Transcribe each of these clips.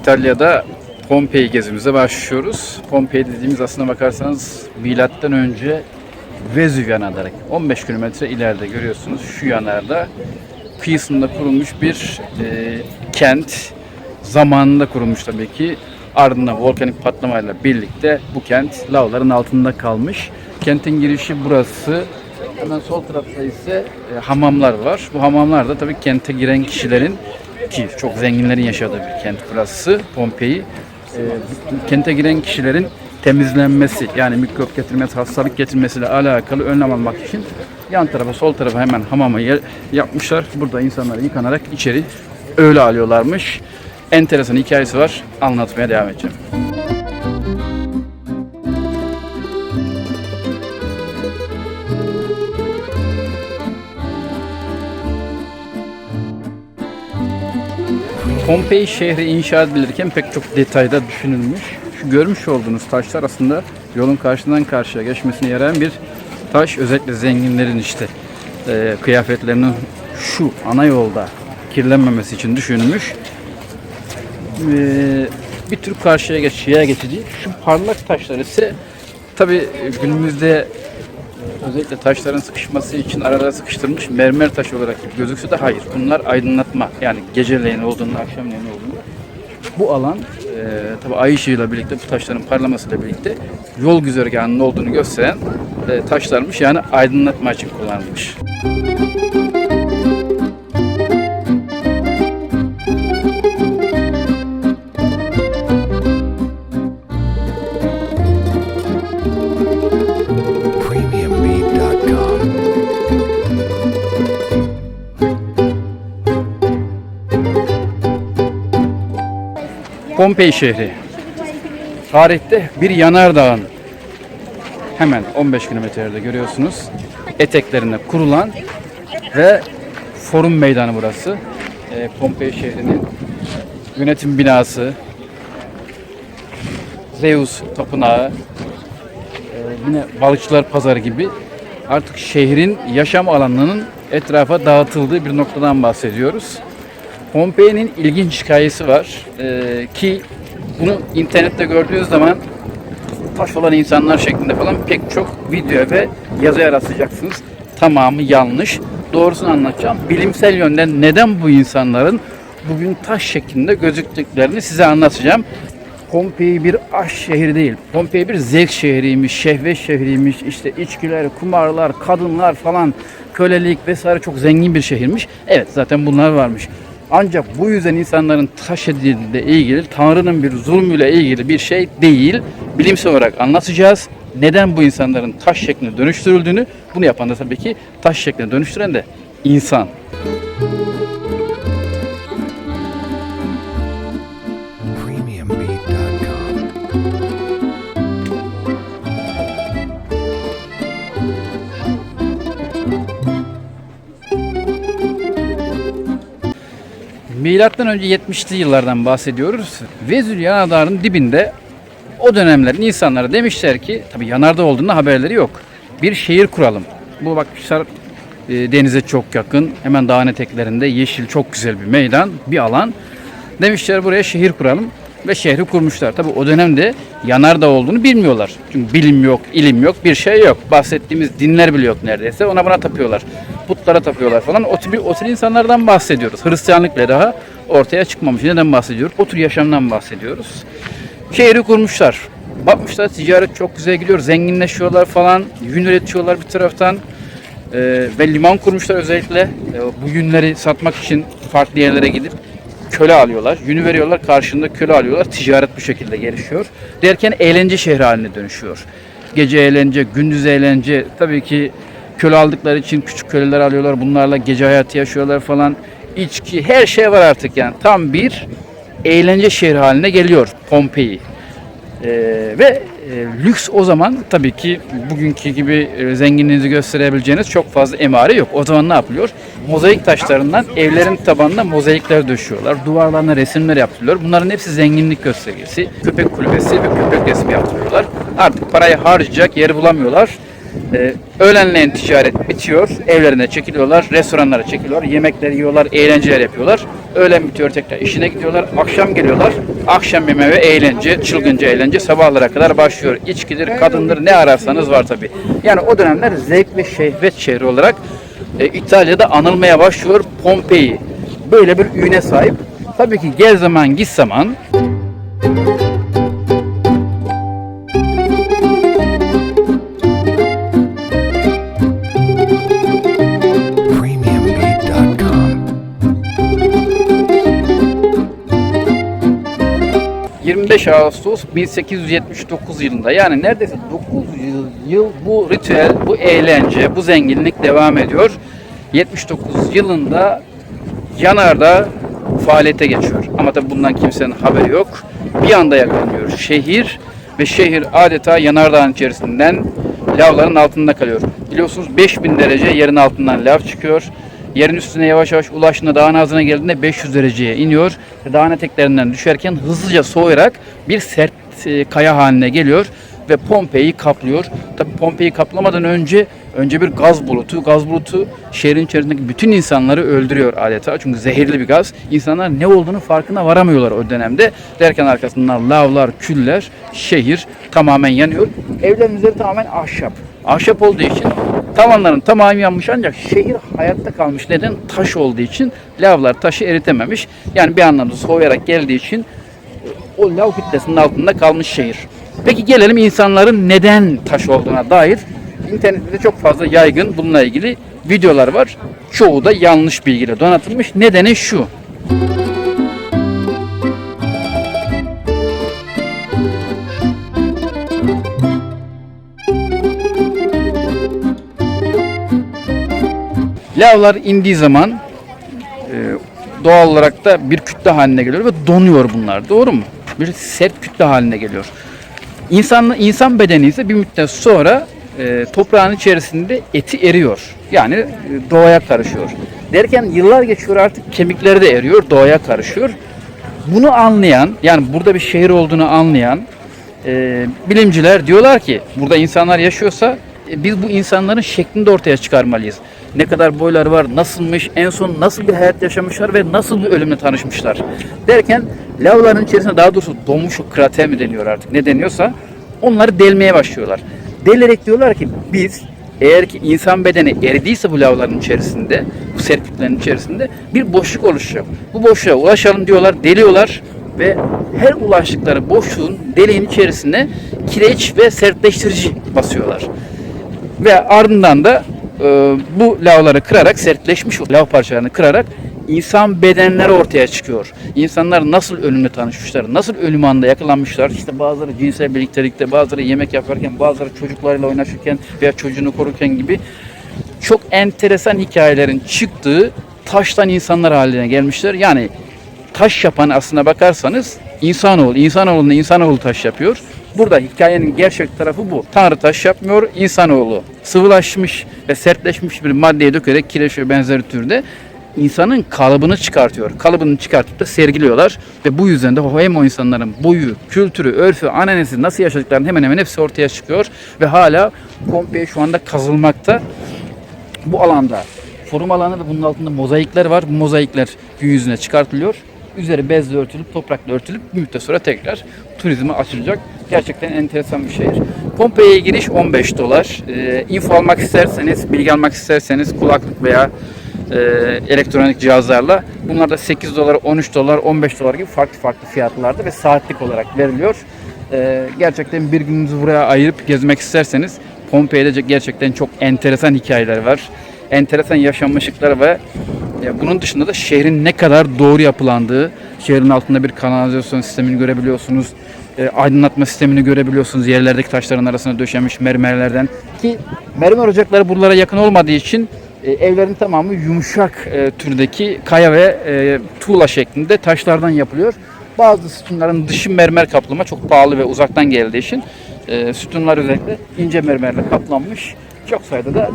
İtalya'da Pompei gezimize başlıyoruz. Pompei dediğimiz aslına bakarsanız milattan önce Vezüv yanarları 15 kilometre ileride görüyorsunuz. Şu yanarda kıyısında kurulmuş bir e, kent. Zamanında kurulmuş tabii ki. Ardından volkanik patlamayla birlikte bu kent lavların altında kalmış. Kentin girişi burası. Hemen sol tarafta ise e, hamamlar var. Bu hamamlar da tabii kente giren kişilerin ki çok zenginlerin yaşadığı bir kent burası Pompei. E, kente giren kişilerin temizlenmesi yani mikrop getirmesi, hastalık getirmesiyle alakalı önlem almak için yan tarafa sol tarafa hemen hamamı yapmışlar. Burada insanlar yıkanarak içeri öyle alıyorlarmış. Enteresan hikayesi var. Anlatmaya devam edeceğim. Pompei şehri inşa edilirken pek çok detayda düşünülmüş. Şu görmüş olduğunuz taşlar aslında yolun karşından karşıya geçmesine yarayan bir taş. Özellikle zenginlerin işte e, kıyafetlerinin şu ana yolda kirlenmemesi için düşünülmüş. E, bir tür karşıya geç, yaya geçici. Şu parlak taşlar ise tabi günümüzde Özellikle taşların sıkışması için arada sıkıştırılmış mermer taş olarak gözükse de hayır. Bunlar aydınlatma. Yani geceleyin olduğunda, akşamleyin olduğunda. Bu alan e, tabi ay ışığıyla birlikte bu taşların parlamasıyla birlikte yol güzergahının olduğunu gösteren e, taşlarmış. Yani aydınlatma için kullanılmış. premiumbeat.com. Pompei şehri. Tarihte bir yanardağın hemen 15 kilometrede görüyorsunuz. Eteklerine kurulan ve forum meydanı burası. Ee, Pompei şehrinin yönetim binası, Zeus tapınağı, ee, yine balıkçılar pazarı gibi artık şehrin yaşam alanının etrafa dağıtıldığı bir noktadan bahsediyoruz. Pompei'nin ilginç hikayesi var Ee, ki bunu internette gördüğünüz zaman taş olan insanlar şeklinde falan pek çok video ve yazıya rastlayacaksınız. Tamamı yanlış. Doğrusunu anlatacağım. Bilimsel yönden neden bu insanların bugün taş şeklinde gözüktüklerini size anlatacağım. Pompei bir aşk şehri değil. Pompei bir zevk şehriymiş, şehvet şehriymiş. İşte içkiler, kumarlar, kadınlar falan, kölelik vesaire çok zengin bir şehirmiş. Evet zaten bunlar varmış. Ancak bu yüzden insanların taş edildiğiyle ilgili, Tanrı'nın bir zulmüyle ilgili bir şey değil. Bilimsel olarak anlatacağız. Neden bu insanların taş şekline dönüştürüldüğünü, bunu yapan da tabii ki taş şekline dönüştüren de insan. Milattan önce 70'li yıllardan bahsediyoruz. Vezüv Yanardağı'nın dibinde o dönemlerin insanlara demişler ki, tabi yanardağ olduğunda haberleri yok. Bir şehir kuralım. Bu bak Hisar e, denize çok yakın. Hemen dağın eteklerinde yeşil çok güzel bir meydan, bir alan. Demişler buraya şehir kuralım ve şehri kurmuşlar. Tabi o dönemde yanardağ olduğunu bilmiyorlar. Çünkü bilim yok, ilim yok, bir şey yok. Bahsettiğimiz dinler bile yok neredeyse. Ona buna tapıyorlar. Putlara tapıyorlar falan. O tür, o tür insanlardan bahsediyoruz. Hristiyanlık bile daha ortaya çıkmamış. Neden bahsediyoruz? O tür yaşamdan bahsediyoruz. Şehri kurmuşlar. Bakmışlar ticaret çok güzel gidiyor. Zenginleşiyorlar falan. Yün üretiyorlar bir taraftan. Ee, ve liman kurmuşlar özellikle. Ee, bu yünleri satmak için farklı yerlere gidip köle alıyorlar. Yünü veriyorlar karşında köle alıyorlar. Ticaret bu şekilde gelişiyor. Derken eğlence şehri haline dönüşüyor. Gece eğlence, gündüz eğlence. Tabii ki köle aldıkları için küçük köleler alıyorlar. Bunlarla gece hayatı yaşıyorlar falan. İçki, her şey var artık yani. Tam bir eğlence şehri haline geliyor Pompei. Ee, ve e, lüks o zaman tabii ki bugünkü gibi e, zenginliğinizi gösterebileceğiniz çok fazla emare yok. O zaman ne yapılıyor? Mozaik taşlarından evlerin tabanına mozaikler döşüyorlar. Duvarlarına resimler yaptırıyorlar. Bunların hepsi zenginlik göstergesi. Köpek kulübesi ve köpek resmi yaptırıyorlar. Artık parayı harcayacak yeri bulamıyorlar. Ee, öğlenleyin ticaret bitiyor. Evlerine çekiliyorlar. Restoranlara çekiliyorlar. Yemekler yiyorlar. Eğlenceler yapıyorlar. Öğlen bitiyor tekrar işine gidiyorlar. Akşam geliyorlar. Akşam yemeği ve eğlence, çılgınca eğlence sabahlara kadar başlıyor. İçkidir, kadındır ne ararsanız var tabi. Yani o dönemler zevk ve şehvet şehri olarak e, İtalya'da anılmaya başlıyor Pompei. Böyle bir üne sahip. Tabii ki gel zaman git zaman premiumbeat.com 25 Ağustos 1879 yılında yani neredeyse 9 yıl, yıl bu ritüel, bu eğlence, bu zenginlik devam ediyor. 79 yılında Yanardağ faaliyete geçiyor. Ama tabi bundan kimsenin haberi yok. Bir anda yakalanıyor şehir ve şehir adeta yanardağın içerisinden lavların altında kalıyor. Biliyorsunuz 5000 derece yerin altından lav çıkıyor. Yerin üstüne yavaş yavaş ulaştığında dağın ağzına geldiğinde 500 dereceye iniyor. Dağın eteklerinden düşerken hızlıca soğuyarak bir sert e, kaya haline geliyor ve Pompei'yi kaplıyor. Tabi Pompei'yi kaplamadan önce önce bir gaz bulutu. Gaz bulutu şehrin içerisindeki bütün insanları öldürüyor adeta. Çünkü zehirli bir gaz. İnsanlar ne olduğunu farkına varamıyorlar o dönemde. Derken arkasından lavlar, küller, şehir tamamen yanıyor. Evlerin üzeri tamamen ahşap. Ahşap olduğu için tavanların tamamı yanmış ancak şehir hayatta kalmış. Neden? Taş olduğu için lavlar taşı eritememiş. Yani bir anlamda soğuyarak geldiği için o lav kütlesinin altında kalmış şehir. Peki gelelim insanların neden taş olduğuna dair. İnternette çok fazla yaygın bununla ilgili videolar var. Çoğu da yanlış bilgiyle donatılmış. Nedeni şu. Lavlar indiği zaman e, doğal olarak da bir kütle haline geliyor ve donuyor bunlar. Doğru mu? Bir sert kütle haline geliyor. İnsan, insan bedeni ise bir müddet sonra e, toprağın içerisinde eti eriyor. Yani e, doğaya karışıyor. Derken yıllar geçiyor artık kemikleri de eriyor, doğaya karışıyor. Bunu anlayan, yani burada bir şehir olduğunu anlayan e, bilimciler diyorlar ki burada insanlar yaşıyorsa e, biz bu insanların şeklini de ortaya çıkarmalıyız. Ne kadar boyları var, nasılmış, en son nasıl bir hayat yaşamışlar ve nasıl bir ölümle tanışmışlar. Derken lavların içerisinde daha doğrusu donmuş krater mi deniyor artık ne deniyorsa onları delmeye başlıyorlar. Delerek diyorlar ki biz eğer ki insan bedeni eridiyse bu lavların içerisinde, bu serpiklerin içerisinde bir boşluk oluşacak. Bu boşluğa ulaşalım diyorlar, deliyorlar ve her ulaştıkları boşluğun deliğin içerisine kireç ve sertleştirici basıyorlar. Ve ardından da e, bu lavları kırarak, sertleşmiş lav parçalarını kırarak insan bedenleri ortaya çıkıyor. İnsanlar nasıl ölümle tanışmışlar, nasıl ölüm anında yakalanmışlar. İşte bazıları cinsel birliktelikte, bazıları yemek yaparken, bazıları çocuklarıyla oynaşırken veya çocuğunu korurken gibi çok enteresan hikayelerin çıktığı taştan insanlar haline gelmişler. Yani taş yapan aslına bakarsanız insanoğlu. İnsanoğlunda insanoğlu taş yapıyor. Burada hikayenin gerçek tarafı bu. Tanrı taş yapmıyor, insanoğlu sıvılaşmış ve sertleşmiş bir maddeye dökerek kireç ve benzeri türde insanın kalıbını çıkartıyor. Kalıbını çıkartıp da sergiliyorlar ve bu yüzden de hem o insanların boyu, kültürü, örfü, ananesi nasıl yaşadıklarının hemen hemen hepsi ortaya çıkıyor ve hala Pompei şu anda kazılmakta bu alanda forum alanı ve bunun altında mozaikler var. Bu mozaikler gün yüzüne çıkartılıyor. Üzeri bezle örtülüp, toprakla örtülüp bir müddet sonra tekrar turizme açılacak. Gerçekten enteresan bir şehir. Pompei'ye giriş 15 dolar. Ee, info almak isterseniz, bilgi almak isterseniz kulaklık veya e, elektronik cihazlarla bunlar da 8 dolar, 13 dolar, 15 dolar gibi farklı farklı fiyatlarda ve saatlik olarak veriliyor. Ee, gerçekten bir gününüzü buraya ayırıp gezmek isterseniz Pompei'de gerçekten çok enteresan hikayeler var. Enteresan yaşanmışlıklar ve ya bunun dışında da şehrin ne kadar doğru yapılandığı, şehrin altında bir kanalizasyon sistemini görebiliyorsunuz. E, aydınlatma sistemini görebiliyorsunuz. Yerlerdeki taşların arasına döşenmiş mermerlerden. Ki mermer ocakları buralara yakın olmadığı için e, evlerin tamamı yumuşak e, türdeki kaya ve tuğla şeklinde taşlardan yapılıyor. Bazı sütunların dışı mermer kaplama çok pahalı ve uzaktan geldiği için sütunlar özellikle ince mermerle kaplanmış. Çok sayıda da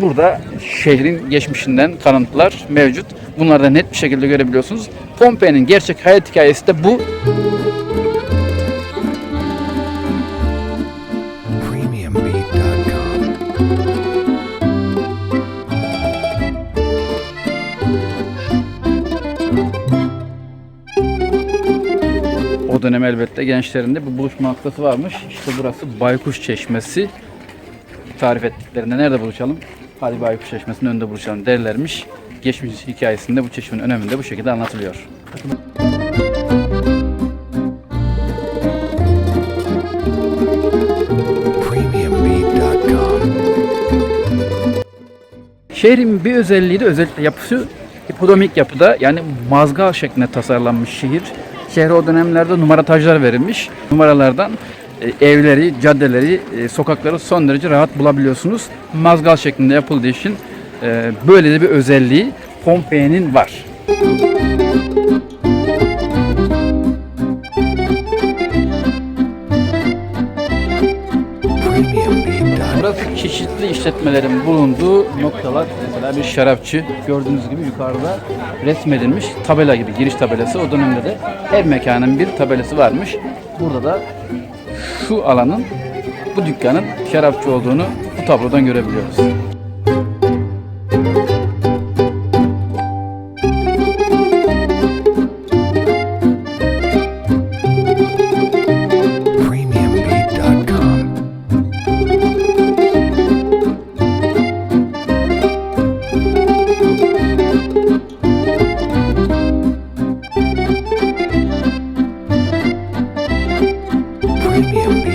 burada şehrin geçmişinden kalıntılar mevcut. Bunları da net bir şekilde görebiliyorsunuz. Pompei'nin gerçek hayat hikayesi de bu. O dönem elbette gençlerinde bu buluşma noktası varmış. İşte burası Baykuş Çeşmesi. Tarif ettiklerinde nerede buluşalım? Hadi Baykuş Çeşmesi'nin önünde buluşalım derlermiş. Geçmiş hikayesinde bu çeşmenin öneminde bu şekilde anlatılıyor. Şehrin bir özelliği de özellikle yapısı hipodomik yapıda yani mazgal şeklinde tasarlanmış şehir. Şehre o dönemlerde numaratajlar verilmiş. Numaralardan e, evleri, caddeleri, e, sokakları son derece rahat bulabiliyorsunuz. Mazgal şeklinde yapıldığı için e, böyle de bir özelliği Pompei'nin var. premiumbeat.com. Çeşitli işletmelerin bulunduğu noktalar. Mesela bir şarapçı gördüğünüz gibi yukarıda resmedilmiş tabela gibi giriş tabelası. O dönemde de her mekanın bir tabelası varmış. Burada da şu alanın bu dükkanın şarapçı olduğunu bu tablodan görebiliyoruz. You.